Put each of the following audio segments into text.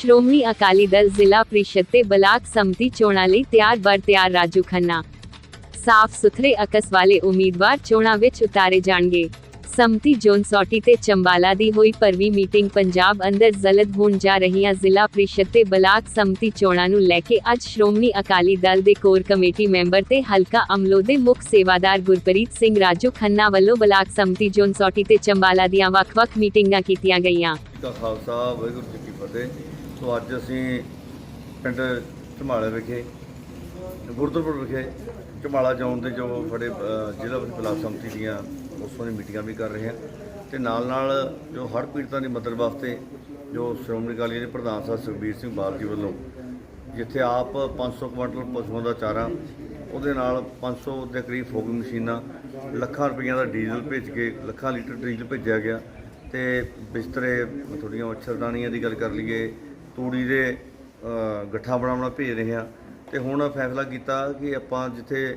ਸ਼੍ਰੋਮਣੀ ਅਕਾਲੀ ਦਲ ਜ਼ਿਲ੍ਹਾ ਪ੍ਰੀਸ਼ਦ ਤੇ ਬਲਾਕ ਸੰਮਤੀ ਚੋਣਾਂ ਲਈ ਤਿਆਰ ਬਰ ਤਿਆਰ ਰਾਜੂ ਖੰਨਾ। ਸਾਫ਼ ਸੁਥਰੇ ਅਕਸ ਵਾਲੇ ਉਮੀਦਵਾਰ ਚੋਣਾਂ ਵਿੱਚ ਉਤਾਰੇ ਜਾਣਗੇ। ਸੰਮਤੀ ਜੋਨ ਸੌਟੀ ਤੇ ਚੰਬਾਲਾ ਦੀ ਹੋਈ ਪਰਵੀ ਮੀਟਿੰਗ ਪੰਜਾਬ ਅੰਦਰ ਜ਼ਲਦ ਹੋਣ ਜਾ ਰਹੀਆਂ ਜ਼ਿਲ੍ਹਾ ਪ੍ਰੀਸ਼ਦ ਤੇ ਬਲਾਕ ਸੰਮਤੀ ਚੋਣਾਂ ਨੂੰ ਲੈ ਕੇ ਅੱਜ ਸ਼੍ਰੋਮਣੀ ਅਕਾਲੀ ਦਲ ਦੇ ਕੋਰ ਕਮੇਟੀ ਮੈਂਬਰ ਤੇ ਹਲਕਾ ਅਮਲੋ ਦੇ ਮੁੱਖ ਸੇਵਾਦਾਰ ਗੁਰਪ੍ਰੀਤ ਸਿੰਘ ਰਾਜੂ ਖੰਨਾ ਵੱਲੋਂ ਬਲਾਕ ਸੰਮਤੀ ਜੋਨ ਸੌਟੀ ਤੇ ਚੰਬਾਲਾ ਦੀਆਂ ਵੱਖ-ਵੱਖ ਮੀਟਿੰਗਾਂ ਕੀਤੀਆਂ ਗਈਆਂ। ਜੀ ਖਾਲਸਾ ਵਾਹਿਗੁਰੂ ਜੀ ਕੀ ਫਤਿਹ। ਸੋ ਅੱਜ ਅਸੀਂ ਪਿੰਡ ਝਮਾਲੇ ਵਿਖੇ ਗੁਰਦੁਆਰਪੁਰ ਵਿਖੇ ਝਮਾਲਾ ਜੌਨ ਦੇ ਜੋ ਬੜੇ ਜ਼ਿਲ੍ਹਾ ਵਿੱਚ ਬਲਾਕ ਸੰਮਤੀ ਦੀਆਂ ਉਸੋਂ ਦੀ ਮੀਟਿੰਗਾਂ ਵੀ ਕਰ ਰਹੇ ਹਾਂ ਤੇ ਨਾਲ ਨਾਲ ਜੋ ਹੜ੍ਹ ਪੀੜਤਾਂ ਦੀ ਮਦਦ ਵਾਸਤੇ ਜੋ ਸ਼੍ਰੋਮਣੀ ਅਕਾਲੀ ਦੇ ਪ੍ਰਧਾਨ ਸਾਹਿਬ ਸੁਖਬੀਰ ਸਿੰਘ ਬਾਦਲ ਜੀ ਵੱਲੋਂ ਜਿੱਥੇ ਆਪ 500 ਕੁਇੰਟਲ ਪਸ਼ੂਆਂ ਦਾ ਚਾਰਾ, ਉਹਦੇ ਨਾਲ 500 ਦੇ ਕਰੀਬ ਫੋਗਿੰਗ ਮਸ਼ੀਨਾਂ, ਲੱਖਾਂ ਰੁਪਈਆਂ ਦਾ ਡੀਜ਼ਲ ਭੇਜ ਕੇ ਲੱਖਾਂ ਲੀਟਰ ਡੀਜ਼ਲ ਭੇਜਿਆ ਗਿਆ ਤੇ ਬਿਸਤਰੇ ਤੁਹਾਡੀਆਂ ਮੱਛਰਦਾਨੀਆਂ ਦੀ ਗੱਲ ਕਰ ਲਈਏ ਤੂੜੀ ਦੇ ਗੱਠਾਂ ਬਣਾਉਣਾ ਭੇਜ ਰਹੇ ਹਾਂ। ਤੇ ਹੁਣ ਫੈਸਲਾ ਕੀਤਾ ਕਿ ਆਪਾਂ ਜਿੱਥੇ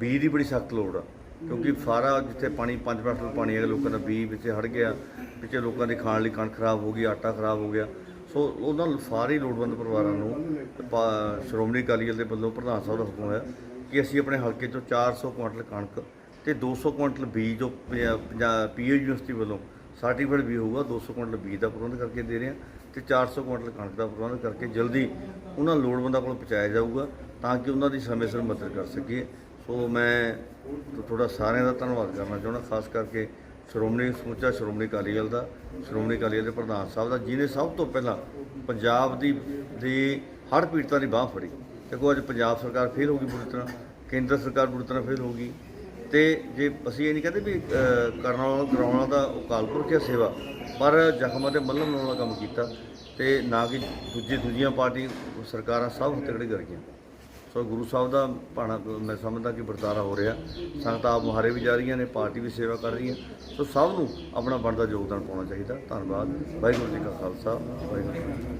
ਬੀਜ ਦੀ ਬੜੀ ਸਖਤ ਲੋੜ ਆ। ਕਿਉਂਕਿ ਸਾਰਾ ਜਿੱਥੇ ਪਾਣੀ 5 ਫੁੱਟ ਪਾਣੀ ਹੈ ਲੋਕਾਂ ਦਾ ਬੀਜ ਵਿੱਚ ਹੜ ਗਿਆ। ਪਿੱਛੇ ਲੋਕਾਂ ਦੀ ਖਾਣ ਲਈ ਕਣਕ ਖਰਾਬ ਹੋ ਗਈ ਆਟਾ ਖਰਾਬ ਹੋ ਗਿਆ। ਸੋ ਉਹਨਾਂ ਸਾਰੇ ਲੋੜਵੰਦ ਪਰਿਵਾਰਾਂ ਨੂੰ ਸ਼੍ਰੋਮਣੀ ਅਕਾਲੀ ਦਲ ਦੇ ਵੱਲੋਂ ਪ੍ਰਧਾਨ ਸਾਹਿਬ ਦਾ ਹੁਕਮ ਹੋਇਆ ਕਿ ਅਸੀਂ ਆਪਣੇ ਹਲਕੇ ਚੋਂ 400 ਕੁਇੰਟਲ ਕਣਕ ਤੇ 200 ਕੁਇੰਟਲ ਬੀਜ ਜੋ ਪੀਏ ਯੂਨੀਵਰਸਿਟੀ ਵੱਲੋਂ ਸਰਟੀਫਿਕੇਟ ਵੀ ਹੋਊਗਾ 200 ਕੁਇੰਟਲ ਬੀਜ ਦਾ ਪ੍ਰਬੰਧ ਕਰਕੇ ਦੇ ਰਹੇ ਹਾਂ। ਤੇ 400 ਕੁਇੰਟਲ ਕਣਕ ਦਾ ਪ੍ਰਬੰਧ ਕਰਕੇ ਜਲਦੀ ਉਹਨਾਂ ਲੋੜਵੰਦਾਂ ਕੋਲ ਪਹੁੰਚਾਇਆ ਜਾਊਗਾ ਤਾਂ ਕਿ ਉਹਨਾਂ ਦੀ ਸਮੇਂ ਸਿਰ ਮਦਦ ਕਰ ਸਕੀਏ। ਸੋ ਮੈਂ ਤੁਹਾਡਾ ਸਾਰਿਆਂ ਦਾ ਧੰਨਵਾਦ ਕਰਨਾ ਚਾਹੁੰਦਾ, ਖਾਸ ਕਰਕੇ ਸ਼੍ਰੋਮਣੀ ਸਮੁੱਚਾ ਸ਼੍ਰੋਮਣੀ ਅਕਾਲੀ ਦਲ ਦਾ, ਸ਼੍ਰੋਮਣੀ ਅਕਾਲੀ ਦਲ ਦੇ ਪ੍ਰਧਾਨ ਸਾਹਿਬ ਦਾ ਜਿਨੇ ਸਭ ਤੋਂ ਪਹਿਲਾਂ ਪੰਜਾਬ ਦੀ ਦੀ ਹੜ੍ਹ ਪੀੜਤਾਂ ਦੀ ਬਾਹ ਫੜੀ। ਦੇਖੋ, ਅੱਜ ਪੰਜਾਬ ਸਰਕਾਰ ਫੇਲ ਹੋ ਗਈ ਬੁਰੀ ਤਰ੍ਹਾਂ, ਕੇਂਦਰ ਸਰਕਾਰ ਬੁਰੀ ਤਰ੍ਹਾਂ ਫੇਲ ਹੋ ਗਈ। ਤੇ ਜੇ ਅਸੀਂ ਇਹ ਨਹੀਂ ਕਹਿੰਦੇ ਵੀ ਕਰਨ ਵਾਲਾ ਕਰਾਉਣ ਵਾਲਾ ਦਾ ਅਕਾਲ ਪੁਰਖ ਹੈ ਸੇਵਾ ਪਰ ਜ਼ਖਮਾਂ ਤੇ ਮੱਲਮ ਲਾਉਣ ਵਾਲਾ ਕੰਮ ਕੀਤਾ ਤੇ ਨਾ ਕਿ ਦੂਜੀ ਦੂਜੀਆਂ ਪਾਰਟੀ ਸਰਕਾਰਾਂ ਸਭ ਤਗੜੇ ਕਰ ਗਈਆਂ। ਸੋ ਗੁਰੂ ਸਾਹਿਬ ਦਾ ਭਾਣਾ ਮੈਂ ਸਮਝਦਾ ਕਿ ਵਰਤਾਰਾ ਹੋ ਰਿਹਾ। ਸੰਗਤ ਆਪ ਮੁਹਾਰੇ ਵੀ ਜਾ ਰਹੀਆਂ ਨੇ, ਪਾਰਟੀ ਵੀ ਸੇਵਾ ਕਰ ਰਹੀ ਹੈ ਸੋ ਸਭ ਨੂੰ ਆਪਣਾ ਬਣਦਾ ਯੋਗਦਾਨ ਪਾਉਣਾ ਚਾਹੀਦਾ। ਧੰਨਵਾਦ। ਵਾਹਿਗੁਰੂ ਜੀ ਕਾ ਖਾਲਸਾ, ਵਾਹਿਗੁਰੂ ਜੀ